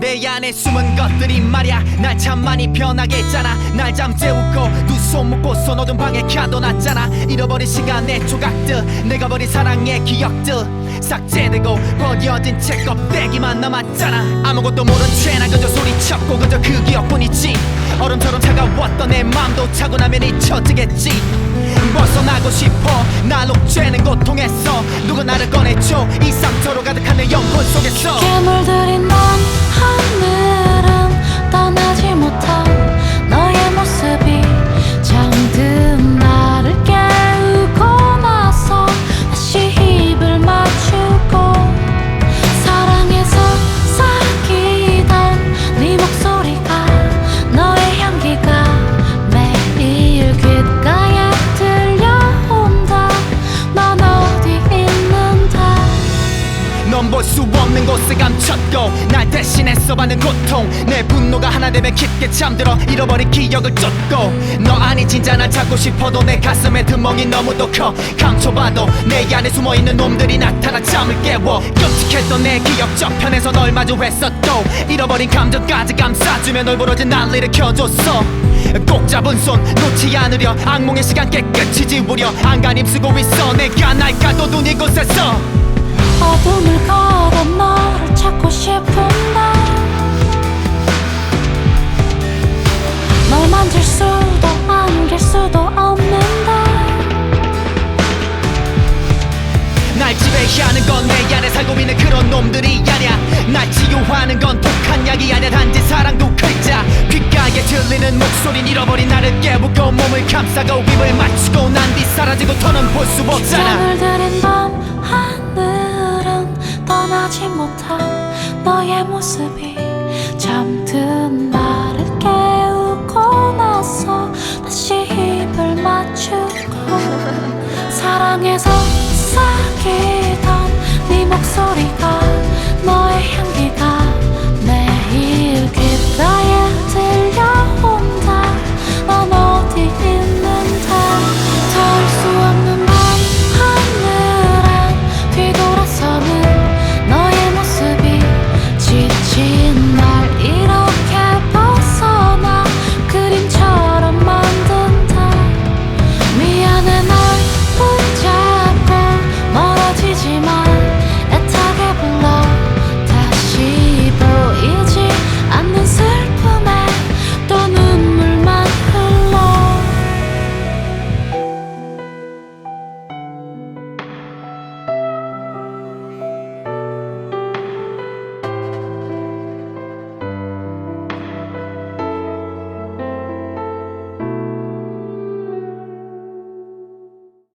내 안에 숨은 것들이 말야. 날 참 많이 변하게 했잖아. 날 잠재우고 두 손 묶고서 어두운 방에 가둬놨잖아. 잃어버린 시간의 조각들 내가 버린 사랑의 기억들. 삭제되고 버려진 책 껍데기만 남았잖아. 아무것도 모른 채나 그저 소리쳤고 그저 그 기억뿐이지. 얼음처럼 차가웠던 내 맘도 차고 나면 잊혀지겠지. 벗어나고 싶어 날 옥죄는 고통에서 누가 나를 꺼내줘. 이 상처로 가득한 내 영혼 속에서. 괴물들인 넌 볼 수 없는 곳에 감췄고 날 대신해서 받는 고통. 내 분노가 하나 되면 깊게 잠들어 잃어버린 기억을 쫓고. 너 아니 진짜 날 찾고 싶어도 내 가슴에 드멍이 너무도 커. 감춰봐도 내 안에 숨어있는 놈들이 나타나 잠을 깨워. 끔찍했던 내 기억 저편에서 널 마주했었고 잃어버린 감정까지 감싸주며 널 부러진 날 일으켜줬어. 꼭 잡은 손 놓지 않으려 악몽의 시간 깨끗이 지우려 안간 힘 쓰고 있어. 내가 날 가둬둔 이곳에서 어둠을 날 지배하는 건 내 안에 살고 있는 그런 놈들이 아냐 날 치유하는 건 독한 약이 아냐 단지 사랑도 글자 귓가에 들리는 목소린 잃어버린 나를 깨우고 몸을 감싸고 입을 맞추고 난 뒤 사라지고 더는 볼 수 없잖아. 잠을 들인 밤 하늘은 떠나지 못한 너의 모습이 잠든 나를 깨우고 나서 다시 입을 맞추고 사랑에서